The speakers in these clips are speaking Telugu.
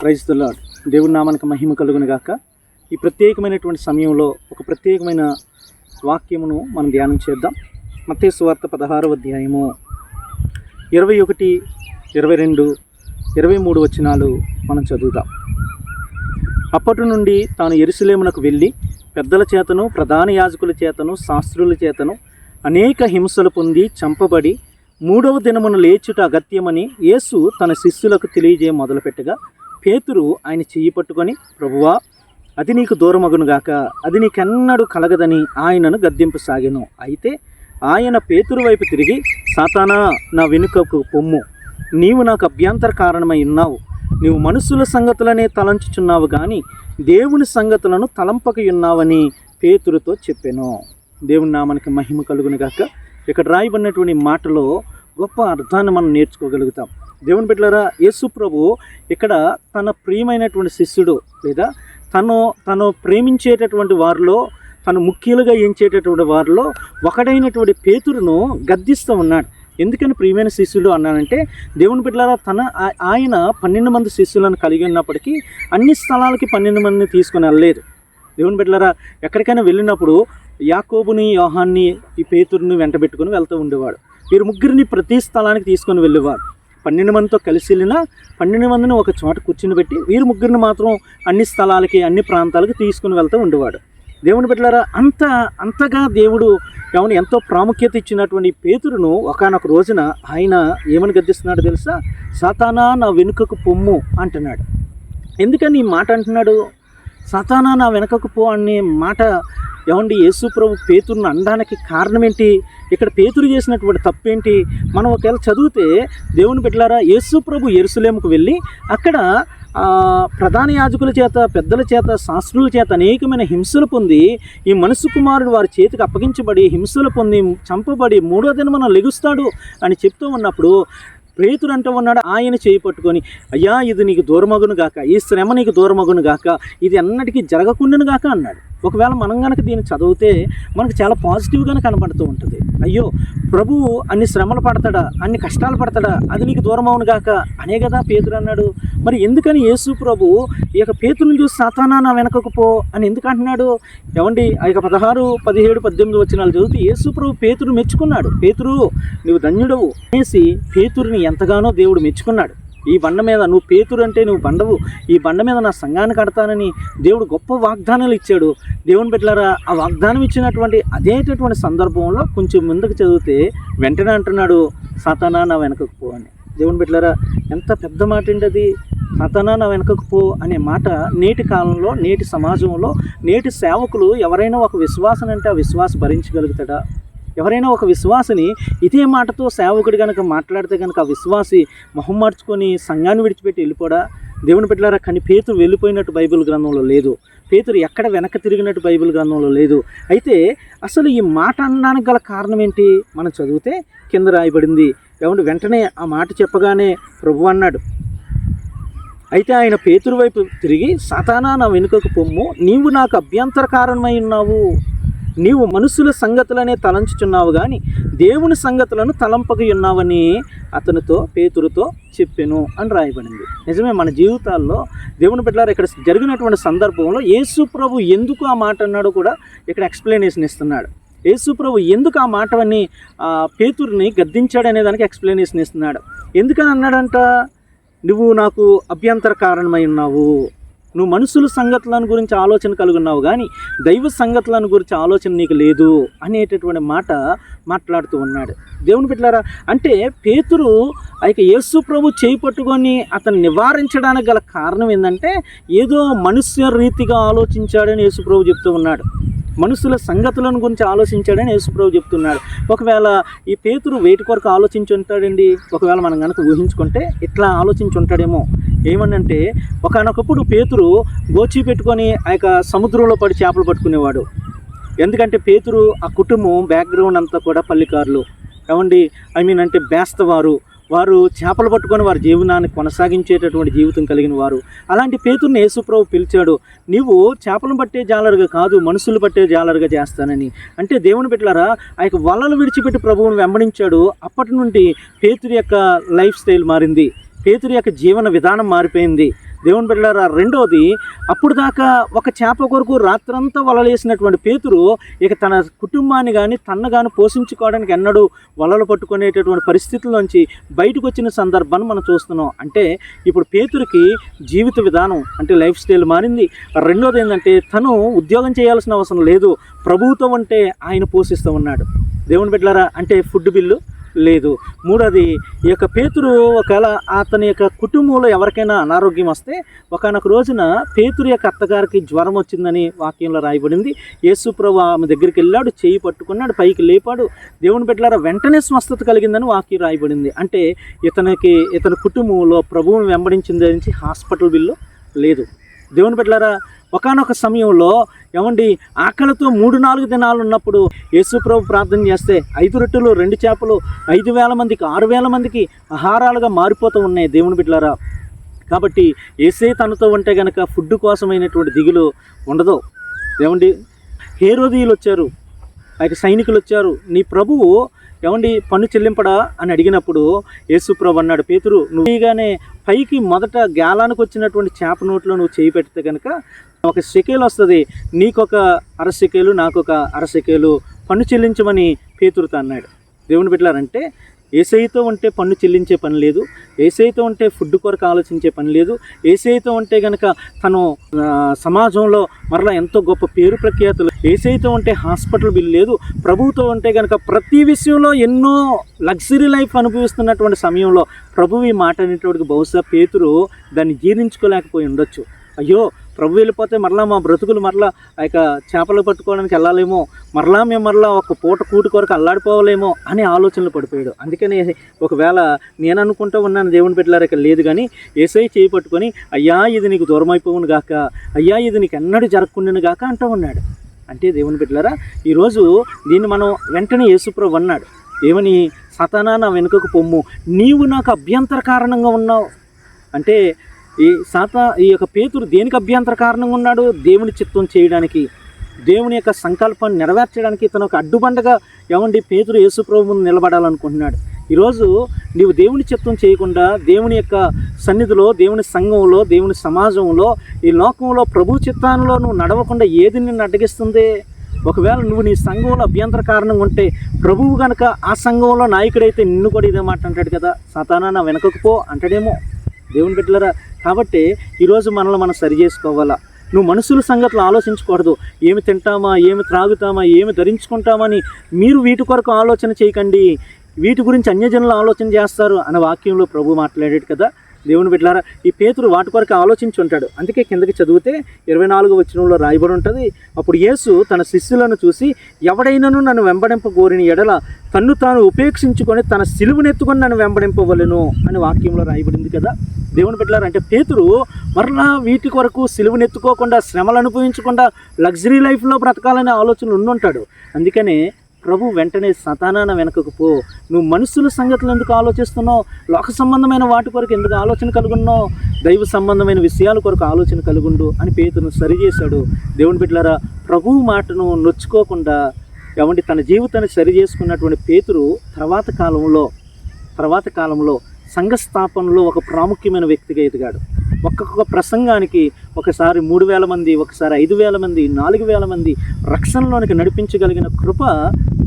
ప్రైజ్ ద లాడ్ దేవుడి నామానికి మహిమ కలుగును గాక. ఈ ప్రత్యేకమైనటువంటి సమయంలో ఒక ప్రత్యేకమైన వాక్యమును మనం ధ్యానం చేద్దాం. మత్తయి సువార్త పదహారవ అధ్యాయము ఇరవై ఒకటి ఇరవై రెండు ఇరవై మూడు వచనాలు మనం చదువుదాం. అప్పటి నుండి తాను ఎరుసలేమునకు వెళ్ళి పెద్దల చేతను ప్రధాన యాజకుల చేతను శాస్త్రుల చేతను అనేక హింసలు పొంది చంపబడి మూడవ దినమున లేచుట అగత్యమని యేసు తన శిష్యులకు తెలియజేయ మొదలుపెట్టగా పేతురు ఆయన చెయ్యి పట్టుకొని ప్రభువా అది నీకు దూరమగునుగాక అది నీకెన్నడూ కలగదని ఆయనను గద్దింపసాగెను. అయితే ఆయన పేతురు వైపు తిరిగి సాతానా నా వెనుకకు పొమ్ము. నీవు నాకు అభ్యంతర కారణమై ఉన్నావు. నీవు మనుషుల సంగతులనే తలంచుచున్నావు కానీ దేవుని సంగతులను తలంపకయున్నావని పేతురుతో చెప్పాను. దేవుని నామానికి మహిమ కలుగును గాక. ఇక్కడ రాయబడినటువంటి మాటలో గొప్ప అర్థాన్ని మనం నేర్చుకోగలుగుతాం. దేవుని బిడ్డలారా యేసు ప్రభు ఇక్కడ తన ప్రియమైనటువంటి శిష్యుడు లేదా తను తను ప్రేమించేటటువంటి వారిలో తను ముఖ్యులుగా ఎంచేటటువంటి వారిలో ఒకడైనటువంటి పేతురును గద్దిస్తూ ఉన్నాడు. ఎందుకని ప్రియమైన శిష్యుడు అన్నానంటే దేవుని బిడ్డలారా తన ఆ- ఆయన పన్నెండు మంది శిష్యులను కలిగి ఉన్నప్పటికీ అన్ని స్థలాలకి పన్నెండు మందిని తీసుకొని వెళ్ళలేదు. దేవుని బిడ్డలారా ఎక్కడికైనా వెళ్ళినప్పుడు యాకోబుని యోహాన్ని ఈ పేతుర్ని వెంటబెట్టుకుని వెళ్తూ ఉండేవాడు. వీరు ముగ్గురిని ప్రతి స్థలానికి తీసుకొని వెళ్ళేవారు. పన్నెండు మందితో కలిసి వెళ్ళినా పన్నెండు మందిని ఒక చోట కూర్చుని పెట్టి వీరు ముగ్గురిని మాత్రం అన్ని స్థలాలకి అన్ని ప్రాంతాలకి తీసుకుని వెళ్తూ ఉండేవాడు. దేవుని బిడ్డలారా అంత అంతగా దేవుడు ఏమని ఎంతో ప్రాముఖ్యత ఇచ్చినటువంటి పేతురును ఒకానొక రోజున ఆయన ఏమని గద్దిస్తున్నాడు తెలుసా? సాతానా నా వెనుకకు పొమ్ము అంటున్నాడు. ఎందుకని ఈ మాట అంటున్నాడు? సతానా నా వెనుకకు పో అనే మాట ఏమండి యేసు ప్రభు పేతురుని అనడానికి కారణం ఏంటి ఇక్కడ పేతురు చేసినటువంటి తప్పేంటి? మనం ఒకవేళ చదివితే దేవుని బిడ్డలారా యేసు ప్రభు ఎరుసలేముకు వెళ్ళి అక్కడ ప్రధాన యాజకుల చేత పెద్దల చేత శాస్త్రుల చేత అనేకమైన హింసలు పొంది ఈ మనసు కుమారుడు వారి చేతికి అప్పగించబడి హింసలు పొంది చంపబడి మూడో మనం లెగుస్తాడు అని చెప్తూ ఉన్నప్పుడు ప్రేతుడు అంటూ ఉన్నాడు ఆయన చేయి పట్టుకొని అయ్యా ఇది నీకు దూరమగును గాక ఈ శ్రమ నీకు దూరమగును గాక ఇది ఎన్నటికీ జరగకుండాను గాక అన్నాడు. ఒకవేళ మనం కనుక దీన్ని చదివితే మనకు చాలా పాజిటివ్గానే కనబడుతూ ఉంటుంది. అయ్యో ప్రభువు అన్ని శ్రమలు పడతాడా? అన్ని కష్టాలు పడతాడా? అది నీకు దూరం అవును గాక? అనే కదా పేతురు అన్నాడు. మరి ఎందుకని యేసు ప్రభు ఈ యొక్క పేతురుని చూసి సాతానా నా వెనకకు పో అని ఎందుకు అంటున్నాడు? ఏమండి ఆ యొక్క పదహారు పదిహేడు పద్దెనిమిది వచ్చినాలు చదివితే యేసు ప్రభు పేతురు మెచ్చుకున్నాడు. పేతురు నువ్వు ధన్యుడవు అనేసి పేతురిని ఎంతగానో దేవుడు మెచ్చుకున్నాడు. ఈ బండ మీద నువ్వు పేతురు అంటే నువ్వు బండవు. ఈ బండ మీద నా సంఘాన్ని కడతానని దేవుడు గొప్ప వాగ్దానాలు ఇచ్చాడు. దేవుని బిడ్డలారా ఆ వాగ్దానం ఇచ్చినటువంటి అదేటటువంటి సందర్భంలో కొంచెం ముందుకు చదివితే వెంటనే అంటున్నాడు సతనా నా వెనకకు పో అని. దేవుని బిడ్డలారా ఎంత పెద్ద మాట అండి అది? నా వెనకకు పో అనే మాట నేటి కాలంలో నేటి సమాజంలో నేటి సేవకులు ఎవరైనా ఒక విశ్వాసం అంటే ఆ విశ్వాసం భరించగలుగుతాడా? ఎవరైనా ఒక విశ్వాసిని ఇదే మాటతో సేవకుడు కనుక మాట్లాడితే కనుక ఆ విశ్వాసి మొహం మార్చుకొని సంఘాన్ని విడిచిపెట్టి వెళ్ళిపోడా? దేవుని బిడ్డలారా కానీ పేతురు వెళ్ళిపోయినట్టు బైబిల్ గ్రంథంలో లేదు. పేతురు ఎక్కడ వెనక తిరిగినట్టు బైబిల్ గ్రంథంలో లేదు. అయితే అసలు ఈ మాట అనడానికి గల కారణం ఏంటి? మనం చదివితే కింద రాయబడింది. ఏమంటే వెంటనే ఆ మాట చెప్పగానే ప్రభు అన్నాడు అయితే ఆయన పేతురు వైపు తిరిగి సతానా నా వెనుకకు పొమ్ము. నీవు నాకు అభ్యంతర కారణమై ఉన్నావు. నీవు మనుషుల సంగతులనే తలంచుచున్నావు కానీ దేవుని సంగతులను తలంపక ఉన్నావని అతనితో పేతురుతో చెప్పెను అని రాయబడింది. నిజమే మన జీవితాల్లో దేవుని బిడ్డలారు ఇక్కడ జరిగినటువంటి సందర్భంలో యేసు ప్రభు ఎందుకు ఆ మాట అన్నాడో కూడా ఇక్కడ ఎక్స్ప్లెనేషన్ ఇస్తున్నాడు. యేసు ప్రభు ఎందుకు ఆ మాటని ఆ పేతుర్ని గద్దించాడనే దానికి ఎక్స్ప్లెనేషన్ ఇస్తున్నాడు. ఎందుకని అన్నాడంట? నువ్వు నాకు అభ్యంతర కారణమై ఉన్నావు. నువ్వు మనుషుల సంగతులను గురించి ఆలోచన కలిగి ఉన్నావు కానీ దైవ సంగతులను గురించి ఆలోచన నీకు లేదు అనేటటువంటి మాట మాట్లాడుతూ ఉన్నాడు. దేవుని బిడ్డలారా అంటే పేతురు ఆ యొక్క యేసు ప్రభు చేయి పట్టుకొని అతను నివారించడానికి గల కారణం ఏంటంటే ఏదో మనుష్య రీతిగా ఆలోచించాడని యేసు ప్రభు చెప్తూ ఉన్నాడు. మనుషుల సంగతులను గురించి ఆలోచించాడని యేసుప్రభు చెప్తున్నాడు. ఒకవేళ ఈ పేతురు వేటి కొరకు ఆలోచించి ఉంటాడండి ఒకవేళ మనం కనుక ఊహించుకుంటే ఇట్లా ఆలోచించి ఉంటాడేమో. ఏమనంటే ఒకనొకప్పుడు పేతురు గోచి పెట్టుకొని ఆ యొక్క సముద్రంలో పడి చేపలు పట్టుకునేవాడు. ఎందుకంటే పేతురు ఆ కుటుంబం బ్యాక్గ్రౌండ్ అంతా కూడా పల్లికారులు. ఏమండి? ఐ మీన్ అంటే బేస్తవారు. వారు చేపలు పట్టుకొని వారి జీవనాన్ని కొనసాగించేటటువంటి జీవితం కలిగిన వారు. అలాంటి పేతుర్ని యేసుప్రభు పిలిచాడు నీవు చేపలను పట్టే జాలరుగా కాదు మనుషులు పట్టే జాలరుగా చేస్తానని. అంటే దేవుని పెట్టారా ఆ యొక్క వలలు విడిచిపెట్టి ప్రభువును వెంబడించాడు. అప్పటి నుండి పేతురి యొక్క లైఫ్ స్టైల్ మారింది. పేతురు యొక్క జీవన విధానం మారిపోయింది. దేవుని బిడ్డలారా రెండోది అప్పుడు దాకా ఒక చేప కొరకు రాత్రంతా వలలేసినటువంటి పేతురు ఇక తన కుటుంబాన్ని కానీ తన్ను కానీ పోషించుకోవడానికి ఎన్నడూ వలలు పట్టుకునేటటువంటి పరిస్థితుల్లోంచి బయటకు వచ్చిన సందర్భాన్ని మనం చూస్తున్నాం. అంటే ఇప్పుడు పేతురికి జీవిత విధానం అంటే లైఫ్ స్టైల్ మారింది. రెండోది ఏంటంటే తను ఉద్యోగం చేయాల్సిన అవసరం లేదు. ప్రభుత్వం అంటే ఆయన పోషిస్తూ ఉన్నాడు. దేవుని బిడ్డలారా అంటే ఫుడ్ బిల్లు లేదు. మూడోది ఈ యొక్క పేతురు ఒకవేళ అతని యొక్క కుటుంబంలో ఎవరికైనా అనారోగ్యం వస్తే ఒకనొక రోజున పేతురు యొక్క అత్తగారికి జ్వరం వచ్చిందని వాక్యంలో రాయబడింది. యేసుప్రభు ఆమె దగ్గరికి వెళ్ళాడు చేయి పట్టుకున్నాడు పైకి లేపాడు. దేవుని బిడ్డలారా వెంటనే స్వస్థత కలిగిందని వాక్యం రాయబడింది. అంటే ఇతనికి ఇతని కుటుంబంలో ప్రభువును వెంబడించింది నుంచి హాస్పిటల్ బిల్లు లేదు. దేవుని బిడ్డలారా ఒకనొక సమయంలో ఏమండి ఆకలితో మూడు నాలుగు దినాలు ఉన్నప్పుడు యేసుప్రభు ప్రార్థన చేస్తే ఐదు రొట్టెలు రెండు చేపలు ఐదు వేల మందికి ఆరు వేల మందికి ఆహారాలుగా మారిపోతూ ఉన్నాయి దేవుని బిడ్డలారా. కాబట్టి ఏసే తనతో ఉంటే గనక ఫుడ్ కోసమైనటువంటి దిగులు ఉండదు. ఏమండి హేరోదీయులు వచ్చారు ఆ యొక్క సైనికులు వచ్చారు. నీ ప్రభువు ఏమండి పన్ను చెల్లింపడా అని అడిగినప్పుడు యేసుప్రభు అన్నాడు పేతురు నువ్వుగానే పైకి మొదట గాలానికి వచ్చినటువంటి చేప నోట్లో నువ్వు చేయి పెడితే కనుక ఒక సెకేలు వస్తుంది. నీకొక అర సెకేలు నాకొక అర సెకేలు పన్ను చెల్లించమని పేతురుతో అన్నాడు దేవుని బిడ్డలారంటే ఏసైతో ఉంటే పన్ను చెల్లించే పని లేదు. ఏసైతో ఉంటే ఫుడ్ కొరకు ఆలోచించే పని లేదు. ఏసైతో ఉంటే కనుక తను సమాజంలో మరలా ఎంతో గొప్ప పేరు ప్రఖ్యాతులు. ఏసైతో ఉంటే హాస్పిటల్ బిల్లు లేదు. ప్రభువుతో ఉంటే కనుక ప్రతి విషయంలో ఎన్నో లగ్జరీ లైఫ్ అనుభవిస్తున్నటువంటి సమయంలో ప్రభువు ఈ మాట అనేటువంటి బహుశా పేతురు దాన్ని జీర్ణించుకోలేకపోయి ఉండొచ్చు. అయ్యో ప్రభు వెళ్ళిపోతే మరలా మా బ్రతుకులు మరలా ఆ యొక్క చేపలు పట్టుకోవడానికి వెళ్ళాలేమో మరలా మేము మరలా ఒక పూట కూటి కొరకు అల్లాడిపోవాలేమో అనే ఆలోచనలు పడిపోయాడు. అందుకని ఒకవేళ నేను అనుకుంటూ ఉన్నాను దేవుని పెట్టారు ఇక్కడ లేదు కానీ ఏసై చేయి పట్టుకొని అయ్యా ఇది నీకు దూరం అయిపోవును గాక అయ్యా ఇది నీకు ఎన్నడూ జరగకుండాను గాక అంటూ ఉన్నాడు. అంటే దేవుని పెట్టలారా ఈరోజు దీన్ని మనం వెంటనే యేసుప్రభు అన్నాడు. ఏమని? సతనా నా వెనుకకు పొమ్ము. నీవు నాకు అభ్యంతర కారణంగా ఉన్నావు. అంటే ఈ సాత ఈ యొక్క పేతురు దేనికి అభ్యంతర కారణంగా ఉన్నాడు? దేవుని చిత్తం చేయడానికి దేవుని యొక్క సంకల్పాన్ని నెరవేర్చడానికి తన ఒక అడ్డుబండగా ఏమండి పేతురు యేసుప్రభు ముందు నిలబడాలనుకుంటున్నాడు. ఈరోజు నీవు దేవుని చిత్తం చేయకుండా దేవుని యొక్క సన్నిధిలో దేవుని సంఘంలో దేవుని సమాజంలో ఈ లోకంలో ప్రభు చిత్తాలలో నువ్వు నడవకుండా ఏది నిన్ను అడ్డగిస్తుంది? ఒకవేళ నువ్వు నీ సంఘంలో అభ్యంతర కారణంగా ఉంటే ప్రభువు కనుక ఆ సంఘంలో నాయకుడైతే నిన్ను కూడా ఇదే మాట అంటాడు కదా. సతానా నా వెనకకు పో అంటాడేమో. దేవుని బిడ్డలరా కాబట్టి ఈరోజు మనల్ని మనం సరి చేసుకోవాలా. నువ్వు మనుషుల సంగతులు ఆలోచించకూడదు. ఏమి తింటామా ఏమి త్రాగుతామా ఏమి ధరించుకుంటామని మీరు వీటి కొరకు ఆలోచన చేయకండి. వీటి గురించి అన్యజనులు ఆలోచన చేస్తారు అనే వాక్యంలో ప్రభు మాట్లాడాడు కదా. దేవుని బిడ్డారా ఈ పేతురు వాటి కొరకు ఆలోచించి ఉంటాడు. అందుకే కిందకి చదివితే ఇరవై నాలుగు వచనంలో రాయబడి ఉంటుంది అప్పుడు యేసు తన శిష్యులను చూసి ఎవడైనాను నన్ను వెంబడింప కోరిన ఎడల తన్ను తాను ఉపేక్షించుకొని తన సిలువునెత్తుకొని నన్ను వెంబడింపవలను అని వాక్యంలో రాయబడింది కదా. దేవుని బిడ్డలారు అంటే పేతురు మరలా వీటి కొరకు సిలువునెత్తుకోకుండా శ్రమలు అనుభవించకుండా లగ్జరీ లైఫ్లో బ్రతకాలనే ఆలోచనలు ఉండుంటాడు. అందుకనే ప్రభు వెంటనే సతానాన వెనకకు పో. నువ్వు మనుషుల సంగతులు ఎందుకు ఆలోచిస్తున్నావు? లోక సంబంధమైన వాటి కొరకు ఎందుకు ఆలోచన కలుగున్నావు? దైవ సంబంధమైన విషయాల కొరకు ఆలోచన కలుగుండు అని పేతును సరిచేశాడు. దేవుని బిడ్డలారా ప్రభువు మాటను నొచ్చుకోకుండా ఏమంటే తన జీవితాన్ని సరి చేసుకున్నటువంటి పేతురు తర్వాత కాలంలో తర్వాత కాలంలో సంఘ స్థాపనలో ఒక ప్రాముఖ్యమైన వ్యక్తిగా ఎదిగాడు. ఒక్కొక్క ప్రసంగానికి ఒకసారి మూడు వేల మంది ఒకసారి ఐదు వేల మంది నాలుగు వేల మంది రక్షణలోనికి నడిపించగలిగిన కృప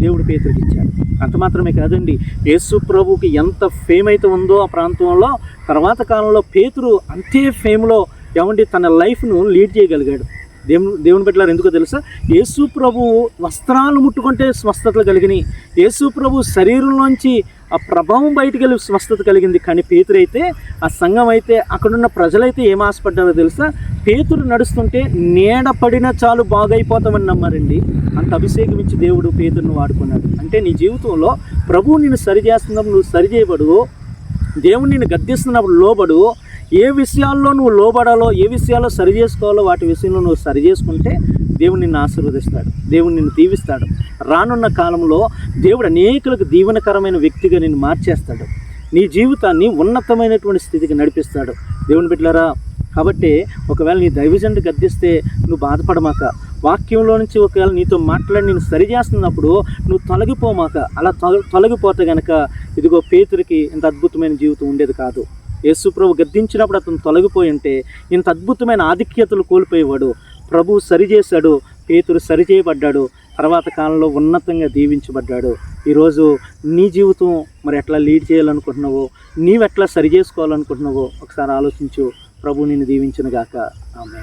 దేవుడు పేతుడికి ఇచ్చాడు అంత మాత్రమే కాదండి యేసు ప్రభుకి ఎంత ఫేమ్ అయితే ఉందో ఆ ప్రాంతంలో తర్వాత కాలంలో పేతురు అంతే ఫేమ్లో ఏమండి తన లైఫ్ను లీడ్ చేయగలిగాడు. దేవుని దేవుని బిడ్డలారు ఎందుకో తెలుసా? యేసు ప్రభు వస్త్రాలు ముట్టుకుంటే స్వస్థతలు కలిగినాయి. యేసు ప్రభు శరీరంలోంచి ఆ ప్రభావం బయటికి వెళ్ళి స్వస్థత కలిగింది. కానీ పేతురైతే ఆ సంఘం అయితే అక్కడున్న ప్రజలైతే ఏం ఆశపడ్డారో తెలుసా? పేతురు నడుస్తుంటే నీడ పడిన చాలు బాగైపోతామని నమ్మారండి. అంత అభిషేకం దేవుడు పేతురును వాడుకున్నాడు. అంటే నీ జీవితంలో ప్రభువు నిన్ను సరి చేస్తున్నప్పుడు నువ్వు సరిచేయబడు దేవుడు నిన్ను గద్దిస్తున్నప్పుడు లోబడు ఏ విషయాల్లో నువ్వు లోబడాలో ఏ విషయాల్లో సరి చేసుకోవాలో వాటి విషయంలో నువ్వు సరి చేసుకుంటే దేవుడు నిన్ను ఆశీర్వదిస్తాడు దేవుడు నిన్ను దీవిస్తాడు. రానున్న కాలంలో దేవుడు అనేకులకు దీవెనకరమైన వ్యక్తిగా నిన్ను మార్చేస్తాడు. నీ జీవితాన్ని ఉన్నతమైనటువంటి స్థితికి నడిపిస్తాడు. దేవుని బిడ్డలారా కాబట్టి ఒకవేళ నీ దైవజండు గద్దిస్తే నువ్వు బాధపడమాక. వాక్యంలో నుంచి ఒకవేళ నీతో మాట్లాడి నేను సరి చేస్తున్నప్పుడు నువ్వు తొలగిపోమాక. అలా తొల తొలగిపోతే గనక ఇదిగో పేతురికి ఇంత అద్భుతమైన జీవితం ఉండేది కాదు. యేసుప్రభు గద్దించినప్పుడు అతను తొలగిపోయి ఉంటే ఇంత అద్భుతమైన ఆధిక్యతలు కోల్పోయేవాడు. ప్రభు సరిచేశాడు పేతురు సరిచేయబడ్డాడు తర్వాత కాలంలో ఉన్నతంగా దీవించబడ్డాడు. ఈరోజు నీ జీవితం మరి ఎట్లా లీడ్ చేయాలనుకుంటున్నావో నీవెట్లా సరి చేసుకోవాలనుకుంటున్నావో ఒకసారి ఆలోచించు. ప్రభు నిన్ను దీవించిన గాక ఆమె